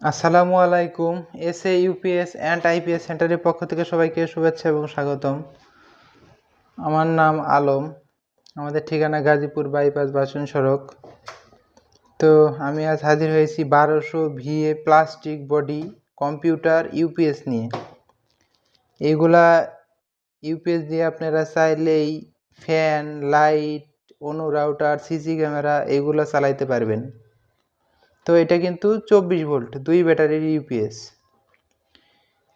আসসালামু আলাইকুম S A UPS and IPS সেন্টারের পক্ষ থেকে সবাইকে শুভেচ্ছা এবং স্বাগতম। আমার নাম আলম, আমাদের ঠিকানা গাজীপুর বাইপাস বাসন সড়ক। তো আমি আজ হাজির হয়েছি বারোশো VA plastic body computer UPS নিয়ে। এইগুলা ইউপিএস দিয়ে আপনারা চাইলেই fan, light ONU router CC camera এগুলো চালাইতে পারবেন। তো এটা কিন্তু চব্বিশ ভোল্ট দুই ব্যাটারির ইউপিএস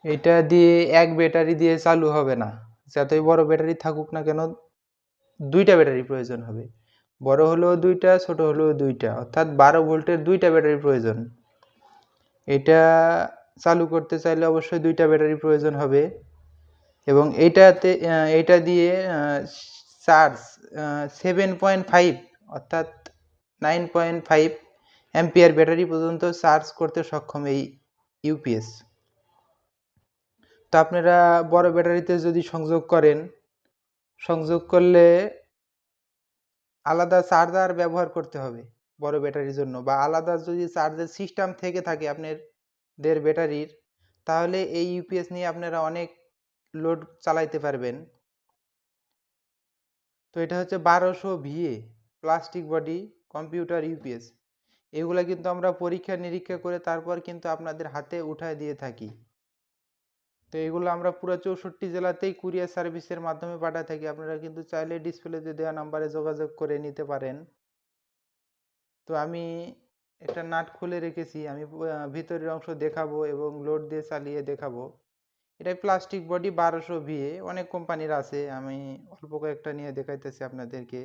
এটা দিয়ে এক ব্যাটারি দিয়ে চালু হবে না। যতই বড় ব্যাটারি থাকুক না কেন দুইটা ব্যাটারি প্রয়োজন হবে। বড় হলেও দুইটা ছোট হলেও দুইটা। অর্থাৎ বারো ভোল্টের দুইটা ব্যাটারি প্রয়োজন। এটা চালু করতে চাইলে অবশ্যই দুইটা ব্যাটারি প্রয়োজন হবে। এবং এইটাতে আহ, এইটা দিয়ে চার্জ সেভেন পয়েন্ট ফাইভ অর্থাৎ nine point five ampere battery পর্যন্ত চার্জ করতে সক্ষম এই ইউপিএস। তো আপনারা বড় ব্যাটারিতে যদি সংযোগ করেন, সংযোগ করলে আলাদা চার্জার ব্যবহার করতে হবে বড় ব্যাটারির জন্য বা আলাদা যদি চার্জের সিস্টেম থেকে থাকে আপনাদের ব্যাটারির, তাহলে এই ইউপিএস নিয়ে আপনারা অনেক লোড চালাইতে পারবেন। তো এটা হচ্ছে বারোশো VA plastic body computer UPS. এগুলা কিন্তু আমরা পরীক্ষা নিরীক্ষা করে তারপর কিন্তু আপনাদের হাতে উঠায় দিয়ে থাকি। তো এগুলো আমরা পুরো চৌষট্টি জেলাতেই কুরিয়ার সার্ভিসের মাধ্যমে পাঠায় থাকি। আপনারা কিন্তু চাইলে ডিসপ্লেতে দেওয়া নাম্বারে যোগাযোগ করে নিতে পারেন। তো আমি একটা নাট খুলে রেখেছি। আমি ভিতরের অংশ দেখাবো এবং লোড দিয়ে চালিয়ে দেখাবো। এটা প্লাস্টিক বডি বারোশো ভিএ। অনেক কোম্পানির আছে। আমি অল্প কয়েকটা নিয়ে দেখাইতেছি আপনাদেরকে।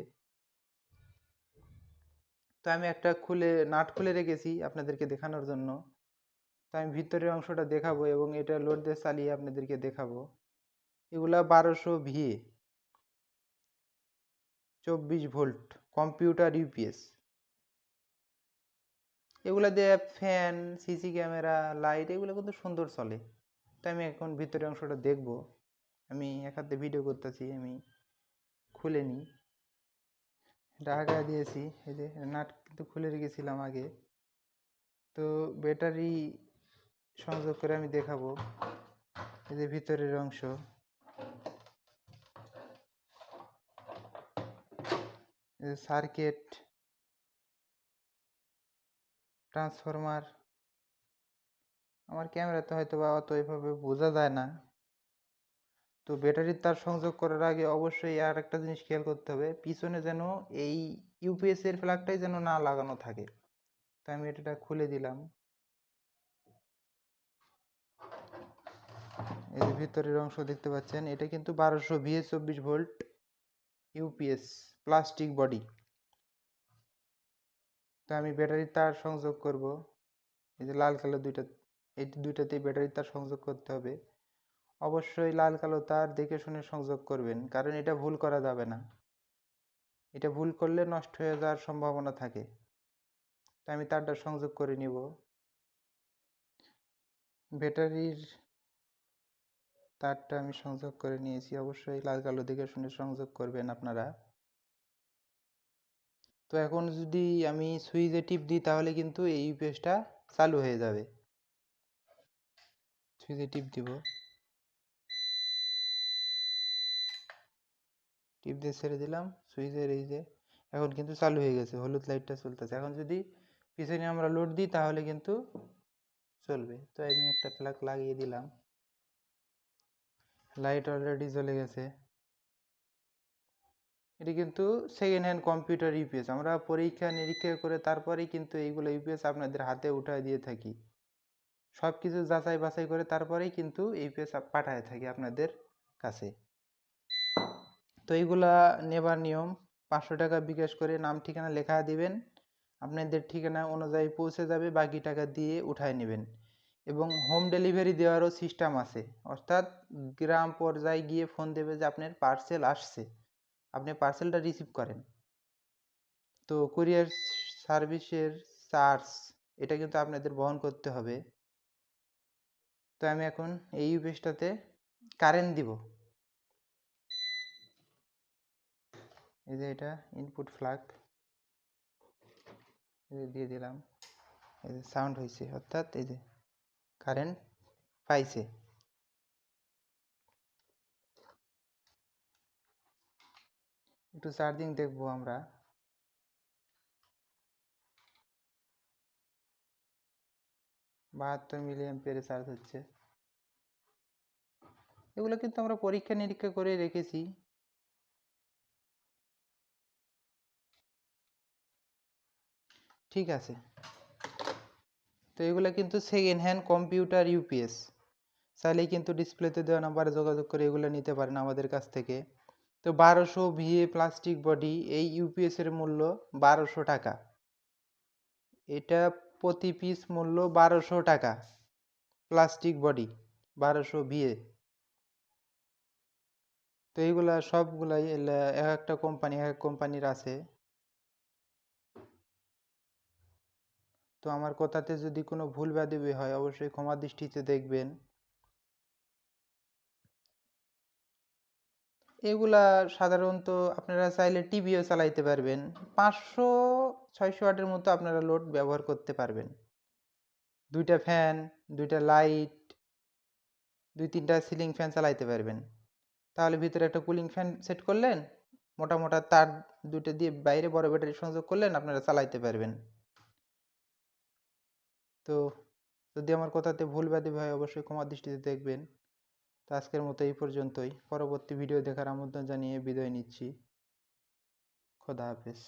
তো আমি একটা খুলে, নাট খুলে রেখেছি আপনাদেরকে দেখানোর জন্য। তো আমি ভিতরের অংশটা দেখাবো এবং এটা লোড দিয়ে চালিয়ে আপনাদেরকে দেখাবো। এগুলা বারোশো ভিএ চব্বিশ ভোল্ট, কম্পিউটার ইউপিএস এগুলা দিয়ে ফ্যান, সিসি ক্যামেরা, লাইট, এগুলো কিন্তু সুন্দর চলে। তো আমি এখন ভিতরের অংশটা দেখব। আমি এক হাতে ভিডিও করতেছি, আমি খুলে নিই। ঢাকা দিয়েছি, এই যে নাট কিন্তু খুলে রেখেছিলাম আগে। তো ব্যাটারি সংযোগ করে আমি দেখাবো, এই যে ভিতরের অংশ। সার্কিট ট্রান্সফরমার আমার ক্যামেরাতে হয়তো বা অত এভাবে বোঝা যায় না। তো ব্যাটারির তার সংযোগ করার আগে অবশ্যই আর একটা জিনিস খেয়াল করতে হবে, পিছনে যেন এই ইউপিএস এর ফ্ল্যাগটাই যেন না লাগানো থাকে। তো আমি এটা খুলে দিলাম। এই যে ভিতরের অংশ দেখতে পাচ্ছেন, এটা কিন্তু বারোশো ভিএ চব্বিশ ভোল্ট ইউপিএস প্লাস্টিক বডি তো আমি ব্যাটারির তার সংযোগ করব। এই যে লাল কালো দুইটা, এই দুইটাতেই ব্যাটারির তার সংযোগ করতে হবে। অবশ্যই লাল কালো তার দেখে শুনে সংযোগ করবেন, কারণ এটা ভুল করা যাবে না। এটা ভুল করলে নষ্ট হয়ে যাওয়ার সম্ভাবনা থাকে। তো আমি তারটা সংযোগ করে নিব। ব্যাটারির তারটা আমি সংযোগ করে নিয়েছি, অবশ্যই লাল কালো দেখে শুনে সংযোগ করবেন আপনারা। তো এখন যদি আমি সুইচে টিপ দিই, তাহলে কিন্তু এই ইউপিএসটা চালু হয়ে যাবে। সুইচে টিপ দিব। টিপ দিয়ে ছেড়ে দিলাম সুইচের এই এখন কিন্তু চালু হয়ে গেছে, হলুদ লাইটটা চলতেছে। এখন যদি পিছনে আমরা লোড দিই, তাহলে কিন্তু চলবে। তো আমি একটা প্লাগ লাগিয়ে দিলাম। লাইট অলরেডি জ্বলে গেছে। এটি কিন্তু সেকেন্ড হ্যান্ড কম্পিউটার ইউপিএস আমরা পরীক্ষা, নিরীক্ষা করে তারপরেই কিন্তু এইগুলো ইউপিএস আপনাদের হাতে উঠায় দিয়ে থাকি। সব কিছু যাচাই বাছাই করে তারপরেই কিন্তু ইউপিএস পাঠায় থাকি আপনাদের কাছে। তো এইগুলা নেবার নিয়ম। পাঁচশো টাকা বিকাশ করে নাম ঠিকানা লেখা দিবেন। আপনাদের ঠিকানা অনুযায়ী পৌঁছে যাবে, বাকি টাকা দিয়ে উঠায় নেবেন। এবং হোম ডেলিভারি দেওয়ারও সিস্টেম আছে। অর্থাৎ গ্রাম পর্যায়ে গিয়ে ফোন দেবে যে আপনার পার্সেল আসছে। আপনি পার্সেলটা রিসিভ করেন। তো কুরিয়ার সার্ভিসের চার্জ এটা কিন্তু আপনাদের বহন করতে হবে। তো আমি এখন এই ইউপিএসটাতে কারেন্ট দিব। এই যে এটা ইনপুট ফ্ল্যাগ দিয়ে দিলাম, এই যে সাউন্ড হয়েছে অর্থাৎ এই যে কারেন্ট পাইছে। একটু চার্জিং দেখব আমরা। বাহাত্তর মিলি অ্যাম্পিয়ারে চার্জ হচ্ছে। এগুলো কিন্তু আমরা পরীক্ষা নিরীক্ষা করে রেখেছি। ঠিক আছে। তো এগুলো কিন্তু সেকেন্ড হ্যান্ড কম্পিউটার ইউপিএস চাইলেই কিন্তু ডিসপ্লেতে দেওয়া নাম্বারে যোগাযোগ করে এগুলো নিতে পারেন আমাদের কাছ থেকে। তো বারোশো ভিএ প্লাস্টিক বডি এই ইউপিএস এর মূল্য বারোশো টাকা। এটা প্রতি পিস মূল্য বারোশো টাকা। প্লাস্টিক বডি বারোশো ভিএ। তো এইগুলা সবগুলাই এক একটা কোম্পানি এক এক কোম্পানির আছে। তো আমার কথাতে যদি কোনো ভুল ব্যাধি হয়, অবশ্যই ক্ষমা দৃষ্টিতে দেখবেন। এগুলা সাধারণত আপনারা চাইলে টিভিও চালাইতে পারবেন। পাঁচশো, ছয়শো ওয়াটের মতো আপনারা লোড ব্যবহার করতে পারবেন। দুইটা ফ্যান, দুইটা লাইট, দুই তিনটা সিলিং ফ্যান চালাইতে পারবেন। তাহলে ভিতরে একটা কুলিং ফ্যান সেট করলেন, মোটা মোটা তার দুটো দিয়ে বাইরে বড় ব্যাটারি সংযোগ করলেন, আপনারা চালাইতে পারবেন। তো যদি আমার কথাতে ভুল ব্যাধি হয়, অবশ্যই ক্ষমা দৃষ্টিতে দেখবেন। তো আজকের মতো এই পর্যন্তই। পরবর্তী ভিডিও দেখার আমন্ত্রণ জানিয়ে বিদায় নিচ্ছি। খোদা হাফেজ।